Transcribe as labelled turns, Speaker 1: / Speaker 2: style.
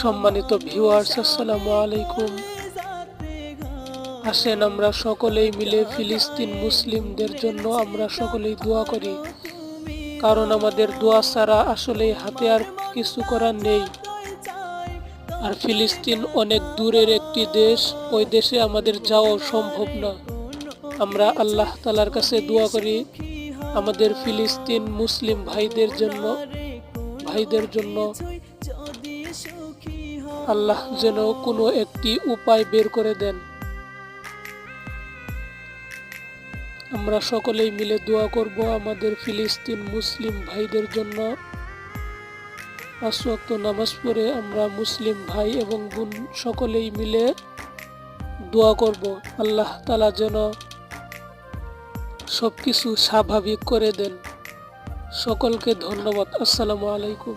Speaker 1: সম্মানিত ভিউয়ার্স আসসালামু আলাইকুম। আসেন আমরা সকলেই মিলে ফিলিস্তিন মুসলিমদের জন্য আমরা সকলেই দোয়া করি। কারণ আমাদের দোয়া ছাড়া আসলে হাতে আর কিছু করার নেই। আর ফিলিস্তিন অনেক দূরের একটি দেশ, ওই দেশে আমাদের যাওয়া সম্ভব না। আমরা আল্লাহ তালার কাছে দোয়া করি, আমাদের ফিলিস্তিন মুসলিম ভাইদের জন্য ভাইদের জন্য আল্লাহ যেন কোনো একটি উপায় বের করে দেন। আমরা সকলেই মিলে দোয়া করব আমাদের ফিলিস্তিন মুসলিম ভাইদের জন্য। ওয়াক্ত নামাজ পড়ে আমরা মুসলিম ভাই এবং বোন সকলেই মিলে দোয়া করব। আল্লাহ তালা যেন সবকিছু স্বাভাবিক করে দেন। সকলকে ধন্যবাদ। আসসালামু আলাইকুম।